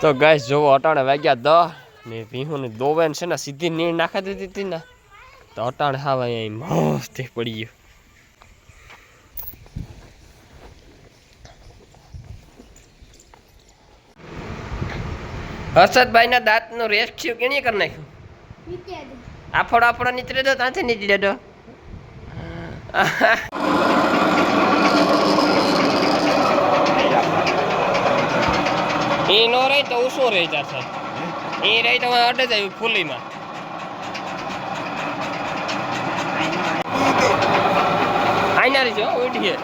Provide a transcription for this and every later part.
તો ગાઈસ જોવો અટાણે વાગ્યા દહ ને ભીહુની દોવેન છે ને સીધી નીણ નાખી દીધી હતી ને તો અટાણે હાવ અહીંયા મસ્ત પડી ગયો. હર્ષદભાઈના દાંતનું રેસ્ક્યુ કેણીએ કરી નાખ્યું? આફડો આફડો નીચરે દો ત્યાંથી નીચરે દો એ નો રહી તો ઉસો રહી જશે. એ રહી તો અડે જાય ફૂલીમાં. આઈના રહી છે હો, ઉડીએ.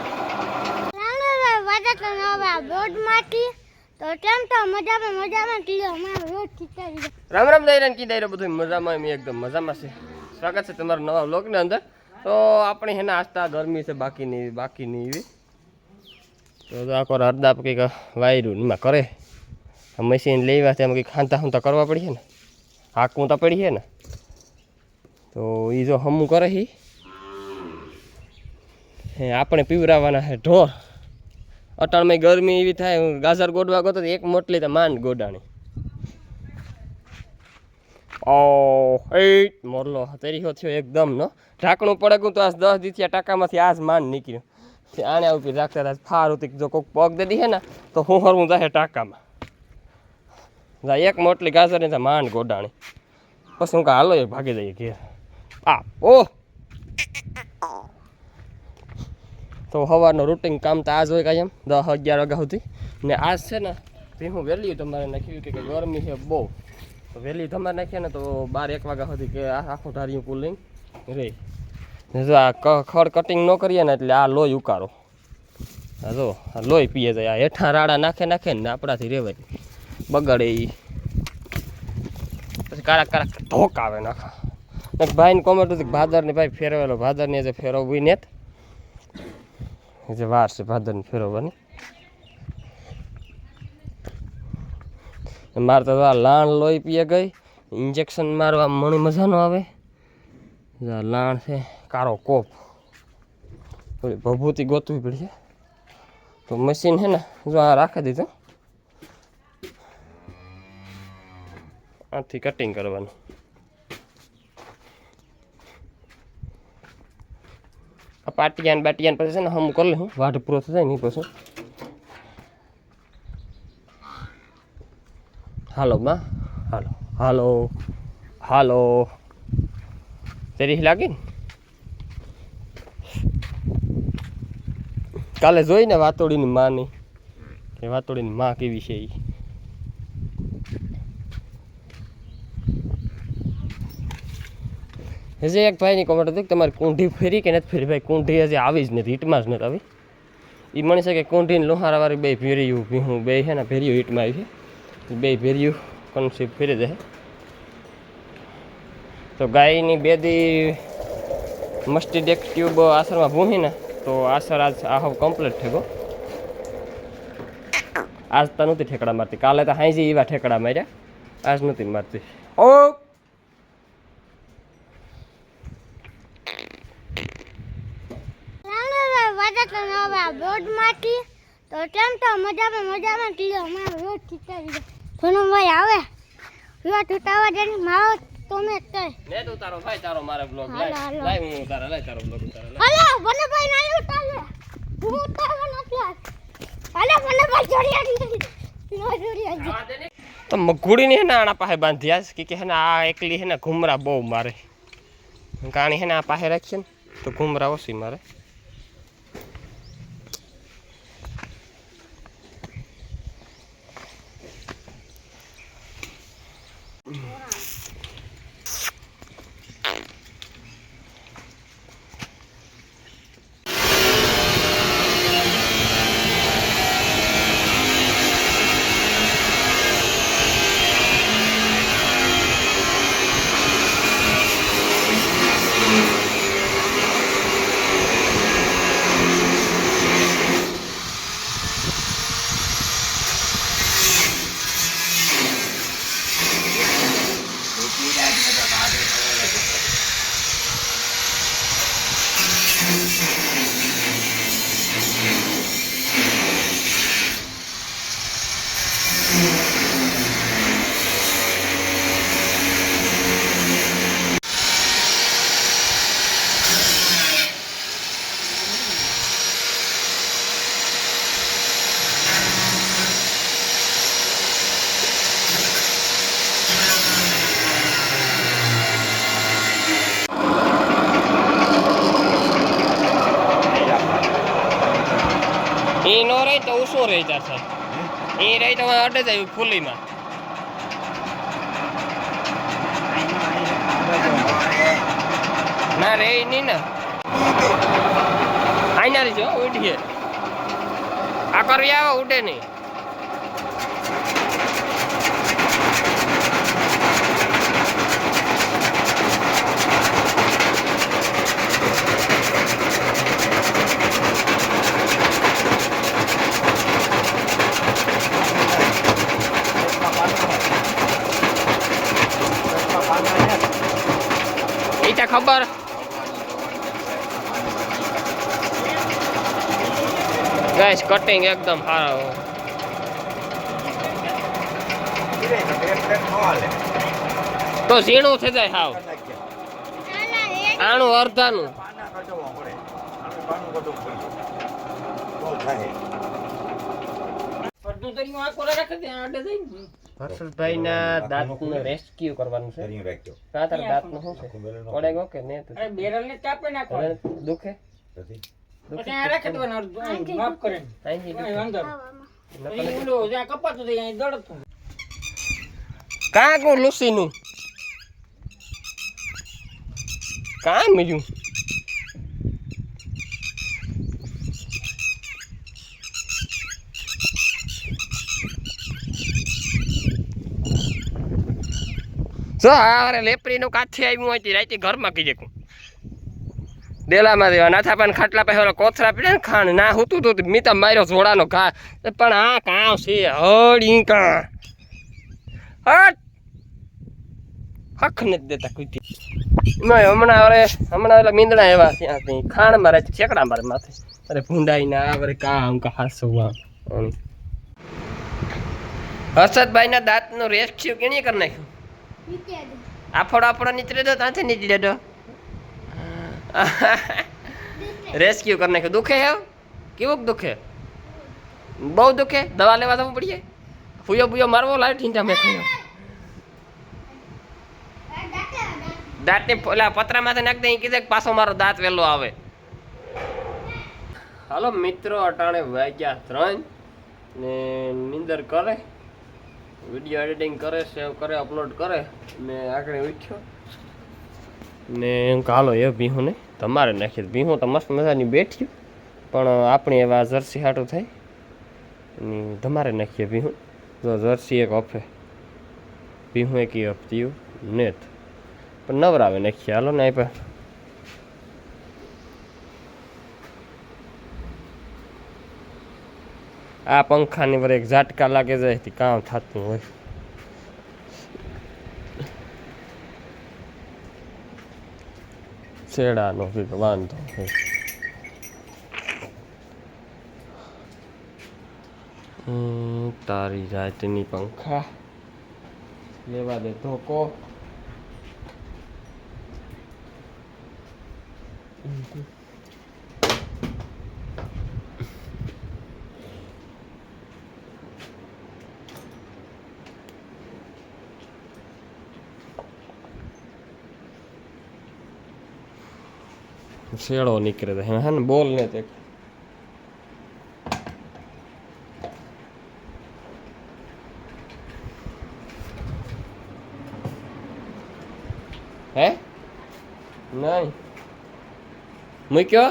માંથી તો કેમ તો મજામાં મજામાં કીધો અમારો રોજ રામ રામ દાયરા કી દાયરા બધું મજામાં એકદમ મજામાં છે. સ્વાગત છે તમારા નવા વ્લોગની અંદર. તો આપણે હેને આસ્તા ગરમી છે બાકીની બાકીની એવી. તો જો આખો હરદા કંઈક વાયરું એમાં કરે. મશીન લેવા એમાં કંઈક ખાંતા ખાંતા કરવા પડી છે ને? હાકવું તો પડી છે ને? તો એ જો હમું કરે હી, આપણે પીવરાવાના છે. ઢોર અટાણમાં ગરમી એવી થાય ગાજર ગોડવા ગોતો એક મોટલી તો માંડ ગોડાણી. ઓ એ મોરલો તરીકો થયો એકદમ નો ઢાંકણું પડે ગયું તો આજ દસ દીથિયા ટાકામાંથી આજ માંડ નીકળ્યું. આને ઉપર રાખતા હતા ફાર ઉતી જો કોઈક પગ દે દીહે ને, તો હું હરવું જાય ટાંકામાં. એક મોટલી ગાજર ને માંડ ગોડાણી. પછી હું કાં હાલો એ ભાગી જઈએ ઘેર. આ, ઓ! તો સવારનું રૂટિન કામ તો આજ હોય કાંઈ એમ દસ અગિયાર વાગ્યા સુધી. ને આજ છે ને તે હું વહેલી તમારે નાખ્યું કે ગરમી છે બહુ. તો વહેલી તમારે નાખીએ ને તો બાર, એક વાગ્યા સુધી કે આખું ધાર્યું કુલિંગ ને જો આ ખડ કટિંગ ન કરીએ ને એટલે આ લોહી ઉકારો હા જો, આ લોહી પીએ જાય આ હેઠા રાડા નાખે નાખે ને આપણાથી રહેવાય બગાડે એ પછી કારાક કારાક ધોક આવે નાખા એક ભાઈને કોમેન્ટ હતી ભાદરની ભાઈ ફેરવેલો. ભાદરની જે ફેરવવી ને જે વાર છે ભાદરની ફેરવવાની. મારે તો આ લાણ લોહી પીએ ગઈ. ઇન્જેક્શન મારવા મણી મજા ન આવે લાણ છે કારો કોપ. ભભૂતિ ગોતવી પડશે. તો મશીન છે ને, જો આ રાખી દીધું. આથી કટિંગ કરવાનું. આ પાટિયાન બાટિયાન પછી છે ને હમ કરી લઉં. વાઢ પૂરો થઈ જાય નહીં પછી. હાલો માં હાલો. હાલો. હાલો. તેરી લાગી ને? કાલે જોઈને વાતોડીની માની. કે વાતોડીની માં કેવી છે એ હજી એક ભાઈની કોમેન્ટ હતી કે તમારી કુંઢી ફેરી કે નથી ફેરી? ભાઈ, કુંઢી હજી આવી જ નથી, હિટમાં જ નથી આવી. એ મને છે કે કુંઢીને લોહારાવાળી બે ભેરિયું ભીહું બે છે ને ભેરિયું હિટમાં આવી છે. બે ભેરિયું કન્સીપ ફેરી દે તો ગાયની બે દી ડેક ટ્યુબ આસરમાં ભૂહી ને, તો આસર આજ આહો કમ્પ્લીટ થયો આજ તો નહોતી ઠેકડા મારતી. કાલે તો હાઈજી એવા ઠેકડા માર્યા. આજ નહોતી મારતી. ઓ રોડમાંથી તો કેમ તો મજામાં મજામાં. કીધો અમારો રોજ ખીચાડી ઘણો ભાઈ આવે. રોજ ઉતાવળ જઈને મારો તમે તે ને તું તારો ભાઈ તારો મારે બ્લોગ લાઈ હું તારા લાય તારો બ્લોગ તારા લાય. હલો વનભાઈ ના ઉતાવે હું ઉતાવળ નથી હલો વનભાઈ જોડી આવી નો જોડી તો મગુડી ને આના પાસે બાંધ્યા છે કે કે હે આ એકલી હેને ઘુમરા બહુ મારે. કાણી હેને આ પાસે રાખીએ ને તો ઘુમરા ઓછી મારે. રહી સર. એ રહી તો અડે જાય ફૂલીમાં ના, રે નહીં ને. આઈના રહી જો ઉઠીએ. આ કરવી આવે ઉડે નહીં. તો ખબર? ગાઈસ કટિંગ એકદમ સારો તો ઝીણું થઈ જાય હાવ. આણું અડધાનું હર્ષદભાઈ ના દાંતનું રેસ્ક્યુ કરવાનું છે. કાં તારા દાંતનું શું છે? પડે ગયો કે ને અરે બેરલ ને કાપી નાખો દુખે? પછી આ રાખી માફ કરીને અહીંથી વાંધો નહીં. અહીં ઓલું જ્યાં કપાતું અહીં દળતું કાં લુસી નું કામ બીજું જો, અરે લેપરીનું કાથી આવ્યું હોય રાતે ઘરમાં કહી દેખું ડેલામાં દેવા. નાથા પણ ખાટલા પાસે કોથરા પીડે ને ખાણ. ના, હોતું તો મીતા માર્યો જોડાનો ઘા. પણ આ કાં છે હળી કાં હક નથી દેતા કોઈ હમણાં અરે હમણાં એટલે મીંદડા એવા ત્યાંથી ખાણ મારે છેકડા મારે માથે. અરે ભૂંડાઈ ના કામ કા આમ. હર્ષદભાઈ ના દાંતનું રેસ્ક્યુ કેણી કરી નાખ્યું? આફડો આફડો નીચરે દો ત્યાંથી નીચરે દો રેસ્ક્યુ કરી નાખ્યું. દુખે હે? કેવું દુખે? બહુ દુખે? દવા લેવા જવું પડીએ? ફૂયો બુયો મારવો લાઈટ ઠીંટા મેં ખાયો દાંતને પતરા પતરામાંથી નાખ દે કીધે કે પાછો મારો દાંત વહેલો આવે. હાલો મિત્રો અટાણે વાગ્યા ત્રણ ને નિંદર કરે. વીડિયો એડિટિંગ કરે, સેવ કરે, અપલોડ કરે, ને આગળ ઉઠ્યો. ને એમ કાલો એ ભીહું ને તમારે નાખી. ભીહું તો મસ્ત મજાની બેઠી. પણ આપણી એવા જર્સી હાટું થાય ને તમારે નાખીએ ભીહું. જો જર્સી એક અફે ભીહું એક અપતીયું નેત. પણ નવરાવે નાખીએ. હાલો ને આપ્યા આ પંખાની પર એક ઝાટકા લાગે જાય કામ થતું હોય. છેડાનો કંઈક વાંધો હોય. તારી જાતની પંખા. લેવા દે ધોકો. શેડો નીકળે છે. હે ને, બોલ ને તે. હે? નહીં. મૂક્યો?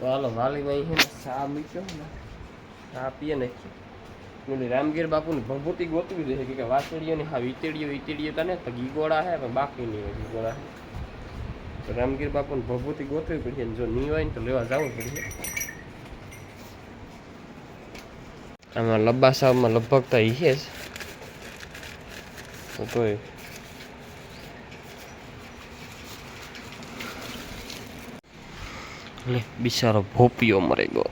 તો વાલી વાલીમાં છે ને ચા મૂક્યો ને. ચા પીએ ને પેલી રામગીર બાપુની ભભૂતિ ગોતવી દે છે કે વાસળીઓની હા વીતેડીઓ વીતેડીઓ તને તો ગીગોળા હે, પણ બાકી નહીં હોય ગીગોળા. રામગીર બાપુ ભગવતી ગોતવી પડશે જો નહીં હોય ને તો લેવા જવું પડશે. આમાં લંબાસામાં લગભગ તો છે જ. તોય. લે બિચારો ભોપિયો મરે ગયો.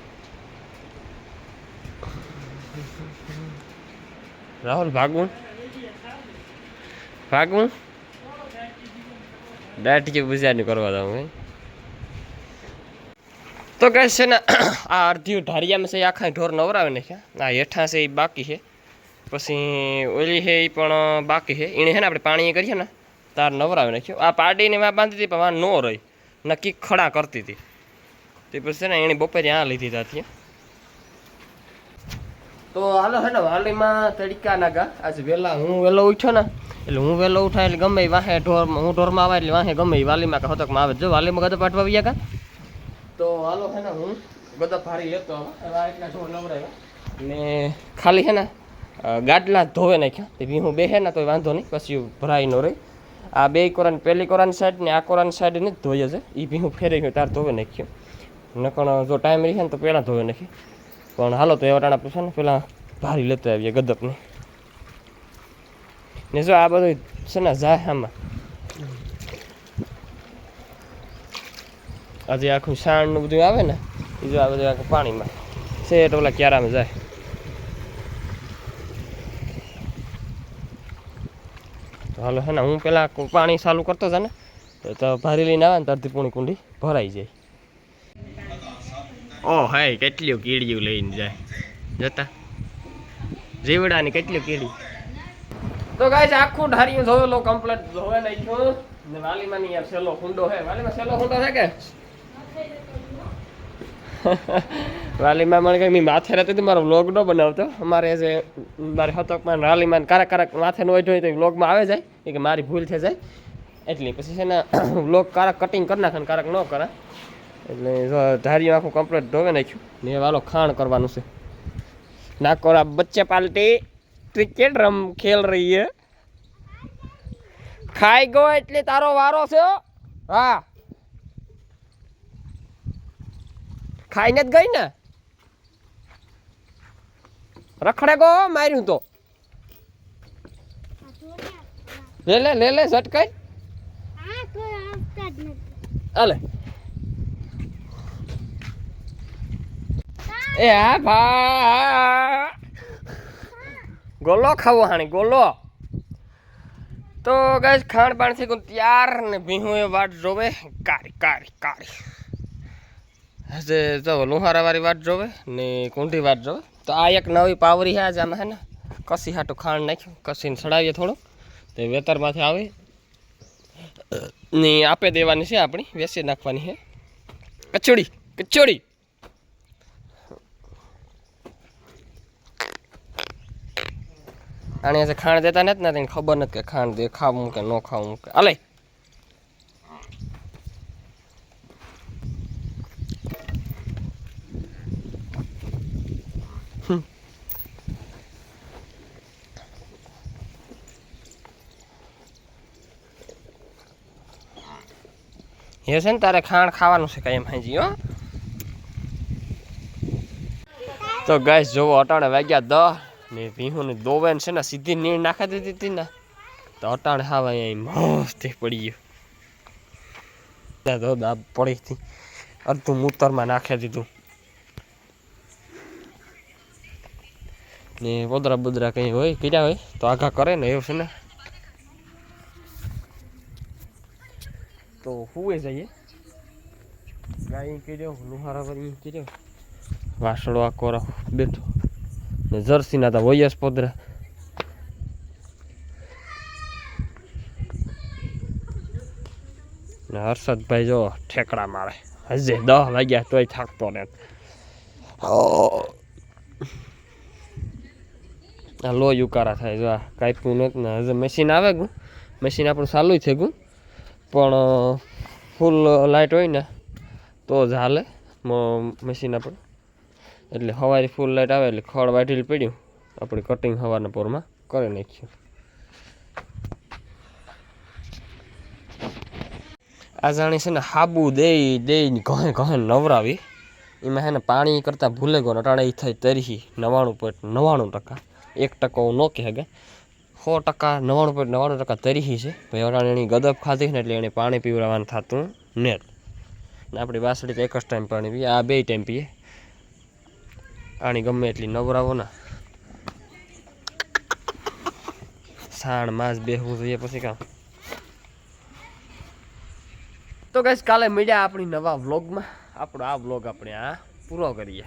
રાહુલ, ભાગવું? ભાગવું? દાઢી બજારની કરવા જાઉં હે. તો કહે છે ને, આ અડધી ઢારિયામાં છે, એ આખા ઢોર નવરાવે ને આ હેઠા છે, એ બાકી છે. પછી ઓલી છે, એ પણ બાકી છે. એને છે ને આપણે પાણી કરીએ ને, તાર નવરાવે નાખ્યો આ પાડીને માં બાંધી હતી, પણ વા ન રહી. નક્કી ખડા કરતી હતી. તે પછી ને, એણે બપોરે આ લીધી ત્યાંથી તો હાલો, હે ને, વાલીમાં તડકા નાગા આજે વહેલા હું વહેલો ઉઠ્યો ને એટલે હું વહેલો ઉઠાય એટલે ગમે વાહે ઢોર, હું ઢોરમાં આવે એટલે વાહે ગમે વાલીમાં કે આવે જો વાલીમાં ગદા પાટવા આવ્યા કા? તો હાલો છે ને હું ગદપ ફારી લેતો એટલા ઢોર નવરાય ને ખાલી છે ને ગાડલા ધોવે નાખ્યા. તે હું બે હે ને તો વાંધો નહીં, પછી ભરાઈ ન રહી. આ બે કોરાન પહેલી કોરાન સાઈડ ને આ કોરાન સાઈડ ને ધોઈએ છે. એ ભીહું ફેરી ગયું તાર ધોવે નાખ્યું. નકણ જો ટાઈમ રહે ને તો પહેલાં ધોવે નાખી. પણ હાલો તો એવા ટાણા પૂછે ને, પેલા ભારી લેતા આવીએ ગદપને. ને જો આ બધું છે ને જાય આજે આખું સાણનું બધું આવે ને, એ આ બધું આખું પાણીમાં. શેઠ ઓલા ક્યારામાં જાય. હાલો હે ને, હું પેલા પાણી ચાલુ કરતો હતો ને તો ભારી લઈને આવે ને તો પૂણી કુંડી ભરાઈ જાય. ઓ હાય કેટલી કીડીયું લઈને જાય. જતા. જીવડાની કેટલી કીડી? તો ગાઈસ આખું ઢારિયું ધોયેલો કમ્પ્લીટ ધોવે છું ને વાલીમાં ની યાર સેલો હુંડો હે વાલીમાં સેલો હુંડો છે કે? વાલીમાં મને કઈ માથે રહેતી હતી, મારો વ્લોગ નો બનાવતો. અમારે જે, મારે હતકમાં વાલીમાં કારક કારક માથે નો હોય તો વ્લોગમાં આવે જાય. કે મારી ભૂલ થઈ જાય. એટલી પછી છે ને વ્લોગ કારક કટિંગ કરી નાખે કારક ન કરે. એટલે ધાર્યું આખું કમ્પ્લીટ ધોવે નાખ્યું. ને વાલો ખાણ કરવાનું છે. નાકોરા બચ્ચે પાલટી. ક્રિકેટ રમ ખેલ રહી હે ખાઈ ગયો એટલે તારો વારો છે હા. ખાઈને જ ગઈ ને? રખડે ગો માર્યું તો. લે લે લે લે ઝટકાઈ અલે એ હા ભા ગોલો ખાવો હાણી, ગોલો. તો ગાઈસ ખાણ પાણથી કોઈ ત્યાર ને ભીહું એ વાટ જોવે. કારી કારી કારી. હજે જો લુહારા વાળી વાટ જોવે ને કુંઢી વાટ જોવે. તો આ એક નવી પાવરી છે આજે આમાં હે ને. કસી હાટું ખાણ નાખ્યું, કસીને સડાવીએ થોડું. તે વેતરમાંથી આવે. ની આપે દેવાની છે આપણી વેસી નાખવાની છે. કચોડી કચોડી. આને આજે ખાણ દેતા નથી ને તેને ખબર નથી કે ખાણ દે, ખાવું કે ન ખાવું કે. અલે. એ છે ને તારે ખાણ ખાવાનું છે કાંઈ એમ હાજી, હો. તો ગાઈસ જોવો અટાણે વાગ્યા દહ ને ભીહું ને દોવેન છે ને, સીધી નીર નાખી દીધી હતી ને, તો અટાણે હાવ અહીંયા મસ્ત પડી ગયું. તો દાબ પડી હતી. અડધું મૂતરમાં નાખી દીધું. ને બોદરા બોદરા કંઈ હોય કીધા હોય, તો આઘા કરે ને એવું છે ને. તો હુએ જઈએ. ગાય કર્યો લુહારા વરી કર્યો. વાસળો આ કોરા બેઠો. ને જર્સીના તો વયસ પોદરા. ને હર્ષદભાઈ જો ઠેકડા મારે. હજે દહ વાગ્યા તોય થાકતો ને. આ લો યુકારા થાય જો આ કાપ્યું ને હજે મશીન આવે ગયું મશીન આપણું ચાલુ થઈ ગયું પણ ફૂલ લાઇટ હોય ને તો જ હાલે. મશીન આપણું. એટલે સવારે ફૂલ લાઇટ આવે એટલે ખડ વાઢીલ પડ્યું. આપણે કટિંગ હવાના પોરમાં કરી નાખ્યું. આ જાણી છે ને હાબુ દે દે ઘણે ઘણે નવરાવી. એમાં છે ને પાણી કરતાં ભૂલે ગયો અટાણે એ થઈ તરી નવાણું પોઈન્ટ નવ્વાણું ટકા. એક ટકો ન કહે કે. સો ટકા નવ્વાણું પોઈન્ટ નવ્વાણું ટકા તરીહી છે. ભાઈ અટાણે એની ગદબ ખાધી ને એટલે એને પાણી પીવડાવવાનું થતું નેટ ને આપણી વાસળી તો એક જ ટાઈમ પાણી પીએ, આ બે ટાઈમ પીએ. આની ગમે એટલી નવરાવો ને. સાણ માસ બેહવું જોઈએ પછી કામ. તો ગઈશ કાલે મળ્યા આપણી નવા વ્લોગમાં આપણો આ વ્લોગ આપણે આ પૂરો કરીએ.